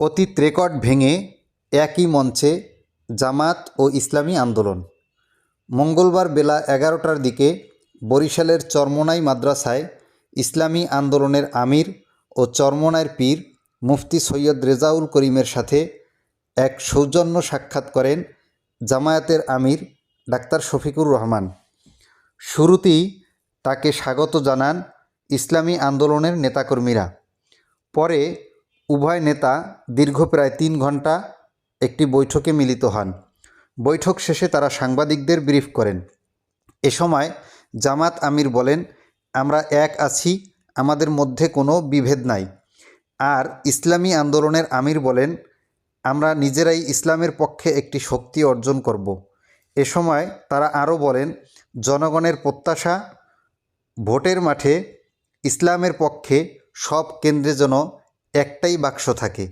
অতীত রেকর্ড ভেঙে একই মঞ্চে জামাত ও ইসলামী আন্দোলন। মঙ্গলবার বেলা এগারোটার দিকে বরিশালের চরমোনাই মাদ্রাসায় ইসলামী আন্দোলনের আমির ও চরমোনাইয়ের পীর মুফতি সৈয়দ রেজাউল করিমের সাথে এক সৌজন্য সাক্ষাৎ করেন জামায়াতের আমির ডাক্তার শফিকুর রহমান। শুরুতেই তাকে স্বাগত জানান ইসলামী আন্দোলনের নেতাকর্মীরা। পরে উভয় নেতা দীর্ঘ প্রায় তিন ঘণ্টা একটি বৈঠকে মিলিত হন। বৈঠক শেষে তারা সাংবাদিকদের ব্রিফ করেন। এ সময় জামাত আমির বলেন, আমরা এক আছি, আমাদের মধ্যে কোনো বিভেদ নাই। আর ইসলামী আন্দোলনের আমির বলেন, আমরা নিজেরাই ইসলামের পক্ষে একটি শক্তি অর্জন করব। এ সময় তারা আরও বলেন, জনগণের প্রত্যাশা, ভোটের মাঠে ইসলামের পক্ষে সব কেন্দ্রে যেন একটাই বাক্স থাকে।